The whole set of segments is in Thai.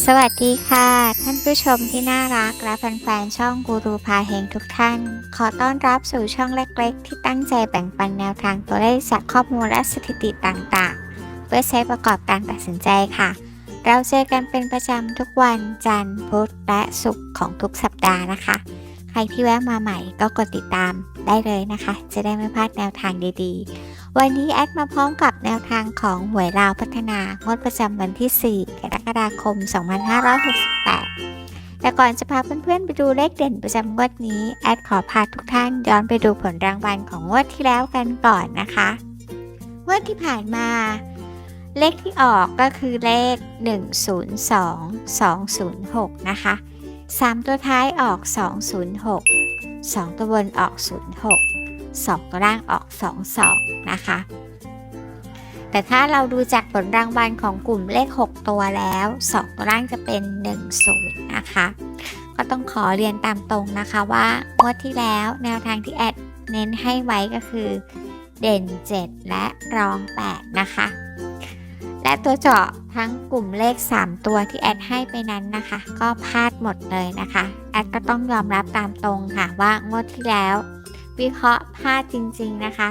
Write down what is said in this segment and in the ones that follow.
สวัสดีค่ะ ท่านผู้ชมที่น่ารักและแฟนๆช่องกูรูพาเฮงทุกท่าน ขอต้อนรับสู่ช่องเล็กๆ ที่ตั้งใจแบ่งปันแนวทางตัวเลขจากข้อมูลและสถิติต่างๆ เพื่อใช้ประกอบการตัดสินใจค่ะ เราเจอกันเป็นประจำทุกวันจันทร์พุธและศุกร์ของทุกสัปดาห์นะคะ ใครที่แวะมาใหม่ก็กดติดตามได้เลยนะคะ จะได้ไม่พลาดแนวทางดีๆ วันนี้แอดมาพร้อมกับแนวทางของหวยลาวพัฒนางวดประจำวันที่ 4กร กฎาคม 2568 แต่ก่อนจะพาเพื่อนๆไปดูเลขเด่นประจำงวดนี้ แอดขอพาทุกท่านย้อนไปดูผลรางวัลของงวดที่แล้วกันก่อนนะคะ งวดที่ผ่านมา เลขที่ออกก็คือเลข 102206 นะคะ 3 ตัวท้ายออก 206 2 ตัวบนออก 06 2 ตัวล่างออก 22 นะคะ แต่ถ้าเราดูจากผลรางวัลของกลุ่มเลข 6 ตัวแล้ว 2 ตัวล่างจะเป็น 10 นะคะ ก็ต้องขอเรียนตามตรงนะคะว่างวดที่แล้วแนวทางที่แอดเน้นให้ไว้ก็คือ เด่น 7 และรอง 8 นะคะ และตัวเจาะทั้งกลุ่มเลข 3 ตัวที่แอดให้ไปนั้นนะคะ ก็พลาดหมดเลยนะคะ แอดก็ต้องยอมรับตามตรงค่ะว่างวดที่แล้ว วิเคราะห์พลาดจริง ๆ นะคะ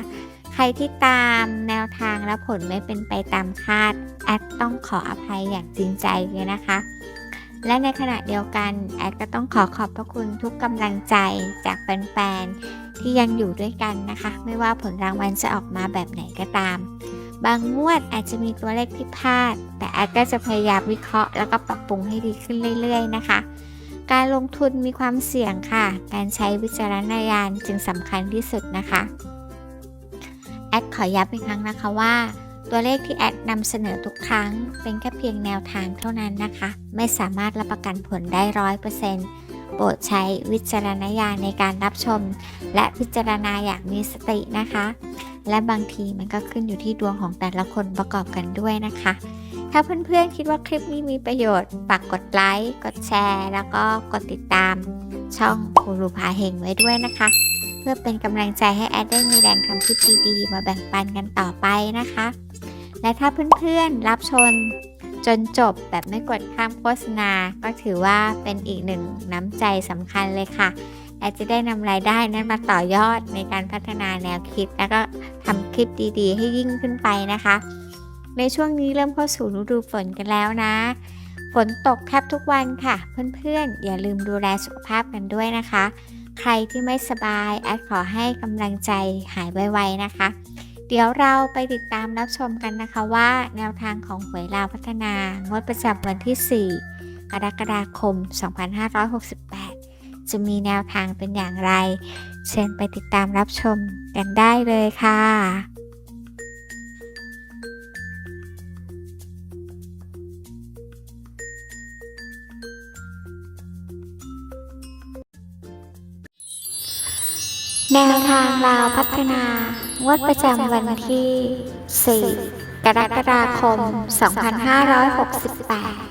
ใครที่ตามแนวทางและผลไม่เป็นไปตามคาด แอดต้องขออภัยอย่างจริงใจเลยนะคะ และในขณะเดียวกัน แอดก็ต้องขอขอบพระคุณทุกกำลังใจจากแฟนๆที่ยังอยู่ด้วยกันนะคะ ไม่ว่าผลรางวัลจะออกมาแบบไหนก็ตาม บางงวดอาจจะมีตัวเลขที่พลาด แต่แอดก็จะพยายามวิเคราะห์แล้วก็ปรับปรุงให้ดีขึ้นเรื่อย ๆ นะคะการลงทุนมีความเสี่ยงค่ะ การใช้วิจารณญาณจึงสำคัญที่สุดนะคะ แอดขอย้ำอีกครั้งนะคะว่า ตัวเลขที่แอดนำเสนอทุกครั้ง เป็นแค่เพียงแนวทางเท่านั้นนะคะ ไม่สามารถรับประกันผลได้ร้อยเปอร์เซ็นต์โปรดใช้วิจารณญาณในการรับชม และพิจารณาอย่างมีสตินะคะ และบางทีมันก็ขึ้นอยู่ที่ดวงของแต่ละคนประกอบกันด้วยนะคะ ถ้าเพื่อนๆคิดว่าคลิปนี้มีประโยชน์ ฝากกดไลค์ กดแชร์ แล้วก็กดติดตามช่องกูรูพาเฮงไว้ด้วยนะคะ เพื่อเป็นกำลังใจให้แอดได้มีแรงทำคลิปดีๆ มาแบ่งปันกันต่อไปนะคะ และถ้าเพื่อนๆรับชมจนจบแบบไม่กดข้ามโฆษณา ก็ถือว่าเป็นอีกหนึ่งน้ำใจสำคัญเลยค่ะ แอดจะได้นำรายได้นั้นมาต่อยอดในการพัฒนาแนวคิด แล้วก็ทำคลิปดีๆ ให้ยิ่งขึ้นไปนะคะ ในช่วงนี้เริ่มเข้าสู่ฤดูฝนกันแล้วนะ ฝนตกแทบทุกวันค่ะ เพื่อนๆ อย่าลืมดูแลสุขภาพกันด้วยนะคะ ใครที่ไม่สบายแอดขอให้กำลังใจหายไวๆนะคะ เดี๋ยวเราไปติดตามรับชมกันนะคะว่า แนวทางของหวยลาวพัฒนางวดประจำวันที่ 4 กรกฎาคม 2568 จะมีแนวทางเป็นอย่างไร เชิญไปติดตามรับชมกันได้เลยค่ะ แนวทางลาวพัฒนางวดประจำวันที่ 4 กรกฎาคม 2568